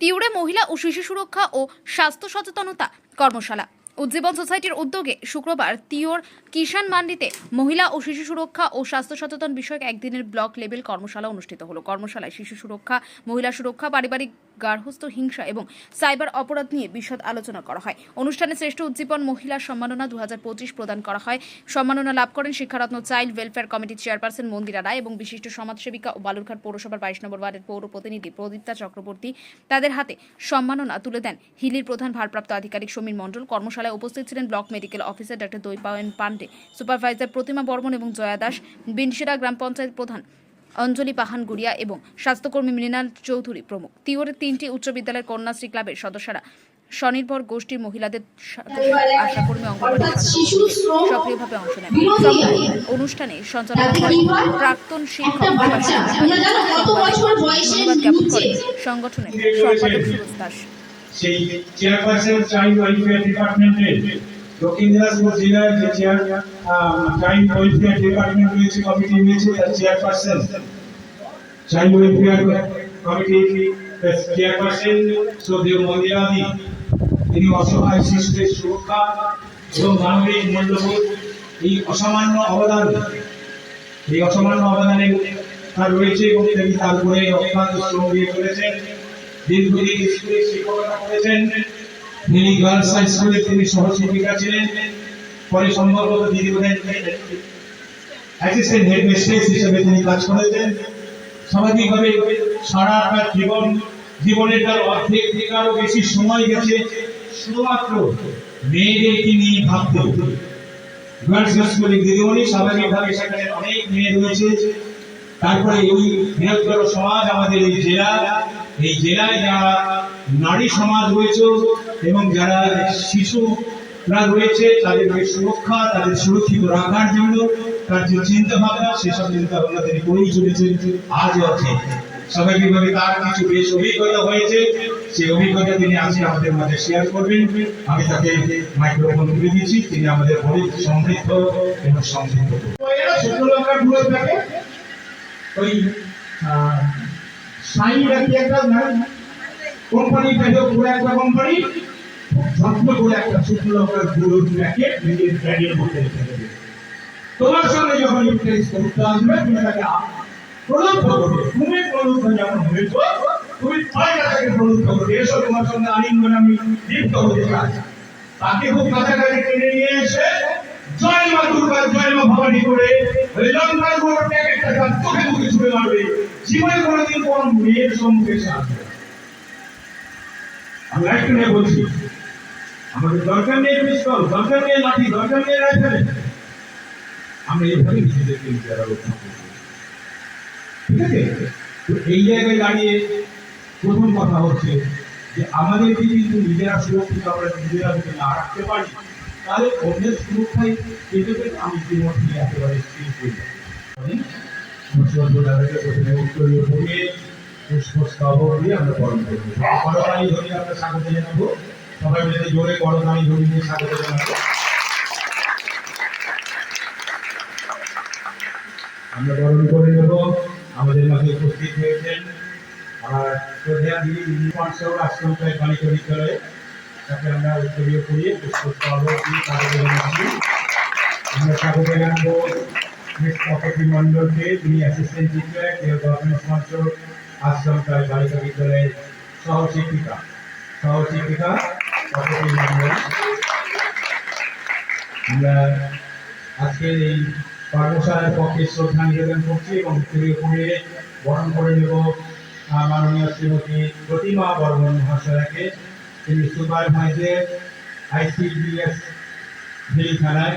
তিউড়ে মহিলা ও শিশু সুরক্ষা ও স্বাস্থ্য সচেতনতা কর্মশালা। উজ্জীবন সোসাইটির উদ্যোগে শুক্রবার তিওর কিষান মান্ডিতে মহিলা ও শিশু সুরক্ষা ও স্বাস্থ্য সচেতন বিষয়ক একদিনের ব্লক লেভেল কর্মশালা অনুষ্ঠিত হলো। কর্মশালায় শিশু সুরক্ষা, মহিলা সুরক্ষা, পারিবারিক গার্হস্থ্য, হিংসা এবং সাইবার অপরাধ নিয়ে বিশদ আলোচনা করা হয়। অনুষ্ঠানে শ্রেষ্ঠ উজ্জীবন মহিলা সম্মাননা দু প্রদান করা হয়। সম্মাননা লাভ করেন শিক্ষারত্ন চাইল্ড ওয়েলফেয়ার কমিটির চেয়ারপারসন মন্দিরা রায় এবং বিশিষ্ট সমাজসেবিকা ও বালুরঘাট পৌরসভার বাইশ নম্বর ওয়ার্ডের পৌর প্রতিনিধি প্রদীপ্তা চক্রবর্তী। তাদের হাতে সম্মাননা তুলে দেন হিলির প্রধান ভারপ্রাপ্ত আধিকারিক সমীর মণ্ডল। কর্মশালায় উপস্থিত ছিলেন block medical officer doctor Dwaipayan Pandey supervisor Pratima Barman এবং জয়া দাস বিনশিরা গ্রাম পঞ্চায়েত প্রধান অঞ্জলি পাহানগুড়িয়া এবং স্বাস্থ্যকর্মী মৃণাল চৌধুরী প্রমুখ। তিওরের তিনটি উচ্চ বিদ্যালয়ের কন্যাশ্রী ক্লাবের সদস্যরা স্বনির্ভর গোষ্ঠীর মহিলাদের আশাকর্মী অঙ্গনওয়াড়ি সক্রিয়ভাবে অংশ নেন। অনুষ্ঠানে সঞ্চালনা করেন প্রাক্তন শিক্ষক ধন্যবাদ জ্ঞাপন করেন সংগঠনের সম্পাদক সুরজ দাস। সেই চেয়ারপারসন চাইল্ড ওয়েলফেয়ার ডিপার্টমেন্টের দক্ষিণ দিনাজপুর জেলার যে চেয়ার চাইল্ড ওয়েলফেয়ার ডিপার্টমেন্ট রয়েছে কমিটি রয়েছে, তার চেয়ারপারসন চাইল্ড ওয়েলফেয়ার কমিটির চেয়ারপারসন শ্রদ্ধেয় মন্দিরাদি তিনি অসহায়, শিশুদের সুরক্ষা এবং মানবিক মূল্যবোধ, এই অসামান্য অবদান, এই অসামান্য অবদানে তার রয়েছে এবং তিনি তারপরে অত্যন্ত শ্রম দিয়ে চলেছেন। দীর্ঘদিন স্কুলে শিক্ষকতা করেছেন। তিনি গার্লস হাই স্কুলে তিনি সহশিক্ষিকা ছিলেন। পরে সম্ভবত দিদিমণি অ্যাসিস্ট্যান্ট হেডমিস্ট্রেস হিসেবে তিনি কাজ করেছেন। সামাজিকভাবে সারা তার জীবন, জীবনের তার অর্ধেক থেকে আরও বেশি সময় গেছে। শুধুমাত্র মেয়েদেরকে নিয়ে ভাবতে গার্লস স্কুলে দিদিমণি স্বাভাবিকভাবে সেখানে অনেক মেয়ে রয়েছে। তারপরে এই বৃহত্তর সমাজ আমাদের এই জেলা। এই জেলায় যারা নারী সমাজ রয়েছে এবং যারা শিশুরা রয়েছে, তাদেরকে সুরক্ষা, তাদের সুরক্ষিত রাখার জন্য তার যে চিন্তা ভাবনা সেসব চিন্তা ভাবনা তিনি করেই চলেছেন আজও আছে স্বাভাবিকভাবে তার কিছু বেশ অভিজ্ঞতা হয়েছে সেই অভিজ্ঞতা তিনি আজকে আমাদের মাঝে শেয়ার করবেন। আমি তাকে মাইক্রোফোন তুলে দিয়েছি তিনি আমাদের অনেক সমৃদ্ধ এবং সমৃদ্ধ। ওই সাই রাখি একটা কোম্পানি থেকে পুরো একটা কোম্পানি। যত্ন করে একটা শুকনো লঙ্কার গুঁড়োর প্যাকেট নিজের ব্যাগের মধ্যে রেখে দেবে। তোমার সঙ্গে যখন ইউটিলাইজ করতে আসবে, তুমি তাকে প্রলুব্ধ করবে তুমি প্রলুব্ধ যখন হয়েছ, তুমি পাল্টা তাকে প্রলুব্ধ করবে এসো, তোমার সঙ্গে আলিঙ্গন আমি লিপ্ত হতে চাই। তাকে খুব কাছাকাছি টেনে নিয়ে এসে জয় মা দুর্গা, জয় মা ভবানী করে লঙ্কার গুঁড়োর প্যাকেটটা চোখে মুখে ছুঁড়ে মারবে। জীবনে কোনোদিন কোন মেয়ের সম্মুখে আসবে আমি নিয়ে বলছি, আমাদের দরকার নেই পিস্তল, দরকার নেই লাঠি, দরকার নেই রাইফেল। রক্ষা ঠিক আছে? তো এই জায়গায় দাঁড়িয়ে প্রথম কথা হচ্ছে যে আমাদেরকে কিন্তু নিজেরা সুরক্ষিত, আমরা নিজেরা যদি না রাখতে পারি, তাহলে অন্যের সুরক্ষায় পেতে আমি জীবনটি একেবারে স্থির যাব মুসলমানদেরকে প্রথমে উত্তরীয় করিয়ে পুষ্পস্তবক দিয়ে আমরা বরণ করব করতালি ধরে আমরা স্বাগত জানাব সবাই মিলে জোরে করতালি ধরে নিয়ে স্বাগত আমরা বরণ করে নেব আমাদের মাঝে উপস্থিত হয়েছেন আমার শ্রদ্ধা দিদি পাঁচশো আশ্রমটায় বালিকা বিদ্যালয়ে তাকে আমরা উত্তরীয় করিয়ে পুষ্পস্তবক দিয়ে স্বাগত আমরা স্বাগত জানাব কপতি মন্ডলকে তিনি অ্যাসিস্ট্যান্ট টিচার কেউ গভর্নমেন্ট স্পন্সর আশ্রম তার বালিকা বিদ্যালয়ের সহশিক্ষিকা। সহশিক্ষিকা কপতি মন্ডল আমরা আজকের এই কর্মশালার পক্ষে শ্রদ্ধা নিবেদন করছি এবং উত্তরীয় করে বরণ করে নেব মাননীয় শ্রীমতী প্রতিমা বর্মন মহাশয়াকে। তিনি সুপারভাইজার আইসিডিএস হিল থানায়